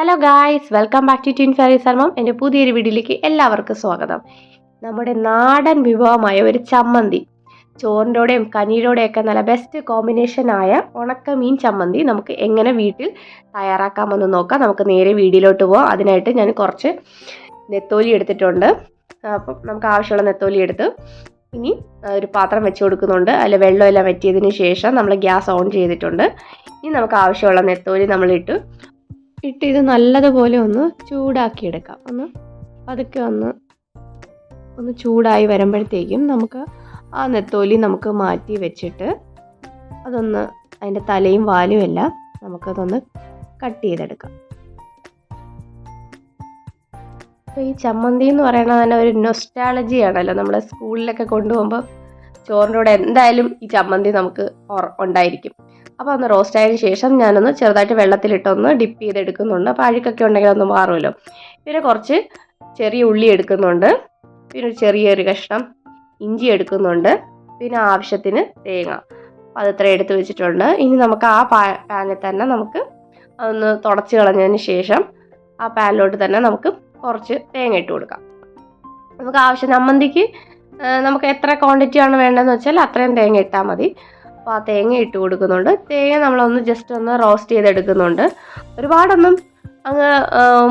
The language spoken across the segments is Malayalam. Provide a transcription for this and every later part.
Hello guys welcome back to twin fairy സർമം എന്റെ പുതിയൊരു വീഡിയോയിലേക്ക് എല്ലാവർക്കും സ്വാഗതം. നമ്മുടെ നാടൻ വിഭവമായ ഒരു ചമ്മന്തി. ചോറിന്റെയും കഞ്ഞിയുടെയൊക്കെ നല്ല ബെസ്റ്റ് കോമ്പിനേഷനായ ഉണക്കമീൻ ചമ്മന്തി നമുക്ക് എങ്ങനെ വീട്ടിൽ തയ്യാറാക്കാമെന്ന് നോക്കാം. നമുക്ക് നേരെ വീഡിയോയിലോട്ട് പോകാം അതിനായിട്ട് ഞാൻ കുറച്ച് നെത്തോലി എടുത്തിട്ടുണ്ട്. അപ്പം നമുക്ക് ആവശ്യമുള്ള നെത്തോലി എടുത്ത് ഇനി ഒരു പാത്രം വെച്ച് കൊടുക്കുന്നുണ്ട്. അതിൽ വെള്ളമെല്ലാം വറ്റിയതിന് ശേഷം നമ്മൾ ഗ്യാസ് ഓൺ ചെയ്തിട്ടുണ്ട്. ഇനി നമുക്ക് ആവശ്യമുള്ള നെത്തോലി നമ്മളിട്ട് ഇട്ട് ഇത് നല്ലതുപോലെ ഒന്ന് ചൂടാക്കിയെടുക്കാം. ഒന്ന് പതുക്കെ ഒന്ന് ഒന്ന് ചൂടായി വരുമ്പോഴത്തേക്കും നമുക്ക് ആ നെത്തോലി നമുക്ക് മാറ്റി വെച്ചിട്ട് അതൊന്ന് അതിന്റെ തലയും വാലും എല്ലാം നമുക്കതൊന്ന് കട്ട് ചെയ്തെടുക്കാം. അപ്പോൾ ഈ ചമ്മന്തി എന്ന് പറയുന്നത് തന്നെ ഒരു നൊസ്റ്റാളജി ആണല്ലോ. നമ്മളെ സ്കൂളിലൊക്കെ കൊണ്ടുപോകുമ്പോൾ ചോറിന്റെ കൂടെ എന്തായാലും ഈ ചമ്മന്തി നമുക്ക് ഉണ്ടായിരിക്കും. അപ്പോൾ ഒന്ന് റോസ്റ്റ് ആയതിനു ശേഷം ഞാനൊന്ന് ചെറുതായിട്ട് വെള്ളത്തിലിട്ടൊന്ന് ഡിപ്പ് ചെയ്തെടുക്കുന്നുണ്ട്. അപ്പോൾ അഴുക്കൊക്കെ ഉണ്ടെങ്കിൽ ഒന്ന് മാറുമല്ലോ. പിന്നെ കുറച്ച് ചെറിയ ഉള്ളി എടുക്കുന്നുണ്ട്. പിന്നെ ഒരു ചെറിയൊരു കഷ്ണം ഇഞ്ചി എടുക്കുന്നുണ്ട്. പിന്നെ ആവശ്യത്തിന് തേങ്ങ. അപ്പോൾ അത് ഇത്ര എടുത്ത് വെച്ചിട്ടുണ്ട്. ഇനി നമുക്ക് ആ പാ പാനിൽ തന്നെ നമുക്ക് അതൊന്ന് തുടച്ച് കളഞ്ഞതിന് ശേഷം ആ പാനിലോട്ട് തന്നെ നമുക്ക് കുറച്ച് തേങ്ങ ഇട്ട് കൊടുക്കാം. നമുക്ക് ആവശ്യം നമ്മന്തിക്ക് നമുക്ക് എത്ര ക്വാണ്ടിറ്റി ആണ് വേണ്ടതെന്ന് വെച്ചാൽ അത്രയും തേങ്ങ ഇട്ടാൽ മതി. അപ്പോൾ ആ തേങ്ങ ഇട്ട് കൊടുക്കുന്നുണ്ട്. തേങ്ങ നമ്മളൊന്ന് ജസ്റ്റ് ഒന്ന് റോസ്റ്റ് ചെയ്തെടുക്കുന്നുണ്ട്. ഒരുപാടൊന്നും അങ്ങ്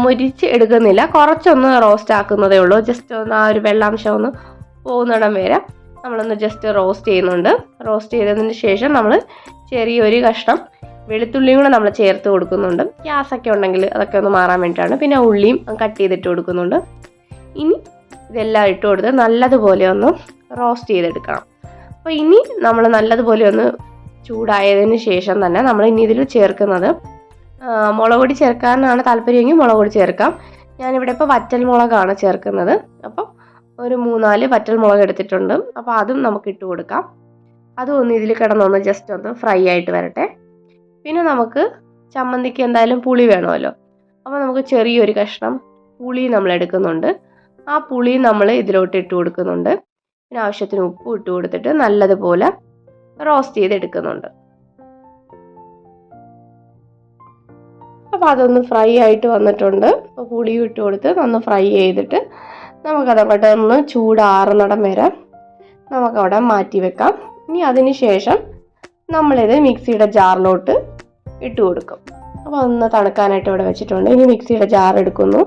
മുരിച്ച് എടുക്കുന്നില്ല. കുറച്ചൊന്ന് റോസ്റ്റ് ആക്കുന്നതേ ഉള്ളൂ. ജസ്റ്റ് ഒന്ന് ആ ഒരു വെള്ളാംശം ഒന്ന് പോകുന്നിടം വരെ നമ്മളൊന്ന് ജസ്റ്റ് റോസ്റ്റ് ചെയ്യുന്നുണ്ട്. റോസ്റ്റ് ചെയ്തതിന് ശേഷം നമ്മൾ ചെറിയൊരു കഷ്ണം വെളുത്തുള്ളിയും കൂടെ നമ്മൾ ചേർത്ത് കൊടുക്കുന്നുണ്ട്. ഗ്യാസൊക്കെ ഉണ്ടെങ്കിൽ അതൊക്കെ ഒന്ന് മാറാൻ വേണ്ടിയിട്ടാണ്. പിന്നെ ഉള്ളിയും കട്ട് ചെയ്തിട്ട് കൊടുക്കുന്നുണ്ട്. ഇനി ഇതെല്ലാം ഇട്ട് കൊടുത്ത് നല്ലതുപോലെ ഒന്ന് റോസ്റ്റ് ചെയ്തെടുക്കണം. അപ്പോൾ ഇനി നമ്മൾ നല്ലതുപോലെ ഒന്ന് ചൂടായതിന് ശേഷം തന്നെ നമ്മൾ ഇനി ഇതിൽ ചേർക്കുന്നത് മുളക് പൊടി ചേർക്കാനാണ് താല്പര്യമെങ്കിൽ മുളക് പൊടി ചേർക്കാം. ഞാനിവിടെ ഇപ്പോൾ വറ്റൽ മുളകാണ് ചേർക്കുന്നത്. അപ്പം ഒരു മൂന്നാൽ വറ്റൽ മുളക് എടുത്തിട്ടുണ്ട്. അപ്പോൾ അതും നമുക്ക് ഇട്ട് കൊടുക്കാം. അതും ഒന്ന് ഇതിൽ കിടന്നൊന്ന് ജസ്റ്റ് ഒന്ന് ഫ്രൈ ആയിട്ട് വരട്ടെ. പിന്നെ നമുക്ക് ചമ്മന്തിക്ക് എന്തായാലും പുളി വേണമല്ലോ. അപ്പോൾ നമുക്ക് ചെറിയൊരു കഷ്ണം പുളി നമ്മൾ എടുക്കുന്നുണ്ട്. ആ പുളി നമ്മൾ ഇതിലോട്ട് ഇട്ട് കൊടുക്കുന്നുണ്ട്. പിന്നെ ആവശ്യത്തിന് ഉപ്പ് ഇട്ട് കൊടുത്തിട്ട് നല്ലതുപോലെ റോസ്റ്റ് ചെയ്തെടുക്കുന്നുണ്ട്. അപ്പോൾ അതൊന്ന് ഫ്രൈ ആയിട്ട് വന്നിട്ടുണ്ട്. അപ്പോൾ പുളിയും ഇട്ട് കൊടുത്ത് ഒന്ന് ഫ്രൈ ചെയ്തിട്ട് നമുക്കതങ്ങോട്ട് ഒന്ന് ചൂടാറുന്നിടം വരെ നമുക്കവിടെ മാറ്റി വെക്കാം. ഇനി അതിന് ശേഷം നമ്മളിത് മിക്സിയുടെ ജാറിലോട്ട് ഇട്ട് കൊടുക്കും. അപ്പോൾ ഒന്ന് തണുക്കാനായിട്ട് ഇവിടെ വെച്ചിട്ടുണ്ട്. ഇനി മിക്സിയുടെ ജാർ എടുക്കുന്നു.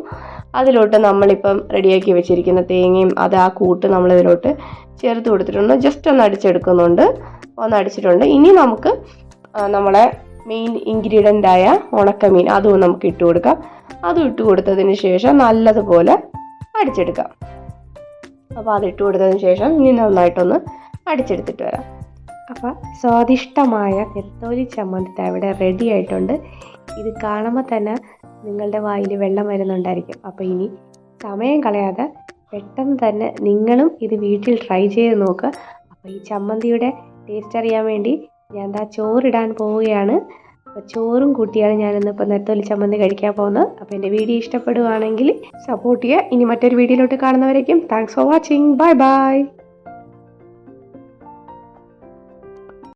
അതിലോട്ട് നമ്മളിപ്പം റെഡിയാക്കി വെച്ചിരിക്കുന്ന തേങ്ങയും അത് ആ കൂട്ട് നമ്മൾ ഇതിലോട്ട് ചേർത്ത് കൊടുത്തിട്ടുണ്ട്. ജസ്റ്റ് ഒന്ന് അടിച്ചെടുക്കുന്നുണ്ട്. ഒന്ന് അടിച്ചിട്ടുണ്ട്. ഇനി നമുക്ക് നമ്മളെ മെയിൻ ഇൻഗ്രീഡിയന്റ് ആയ ഉണക്കമീൻ അതും നമുക്ക് ഇട്ട് കൊടുക്കാം. അതും ഇട്ട് കൊടുത്തതിന് ശേഷം നല്ലതുപോലെ അടിച്ചെടുക്കാം. അപ്പോൾ അത് ഇട്ട് കൊടുത്തതിന് ശേഷം ഇനി നന്നായിട്ടൊന്ന് അടിച്ചെടുത്തിട്ട് വരാം. അപ്പോൾ സ്വാദിഷ്ടമായ നെത്തോലി ചമ്മന്തി ഇവിടെ റെഡി ആയിട്ടുണ്ട്. ഇത് കാണുമ്പോൾ തന്നെ നിങ്ങളുടെ വായിൽ വെള്ളം വരുന്നുണ്ടായിരിക്കും. അപ്പോൾ ഇനി സമയം കളയാതെ പെട്ടെന്ന് തന്നെ നിങ്ങളും ഇത് വീട്ടിൽ ട്രൈ ചെയ്ത് നോക്കുക അപ്പോൾ ഈ ചമ്മന്തിയുടെ ടേസ്റ്റ് അറിയാൻ വേണ്ടി ഞാൻ എന്താ ചോറിടാൻ പോവുകയാണ്. അപ്പോൾ ചോറും കൂട്ടിയാണ് ഞാനിന്ന് ഇപ്പോൾ നെത്തോലി ചമ്മന്തി കഴിക്കാൻ പോകുന്നത്. അപ്പോൾ എന്റെ വീഡിയോ ഇഷ്ടപ്പെടുകയാണെങ്കിൽ സപ്പോർട്ട് ചെയ്യുക. ഇനി മറ്റൊരു വീഡിയോയിലോട്ട് കാണുന്നവരേക്കും thanks for watching bye bye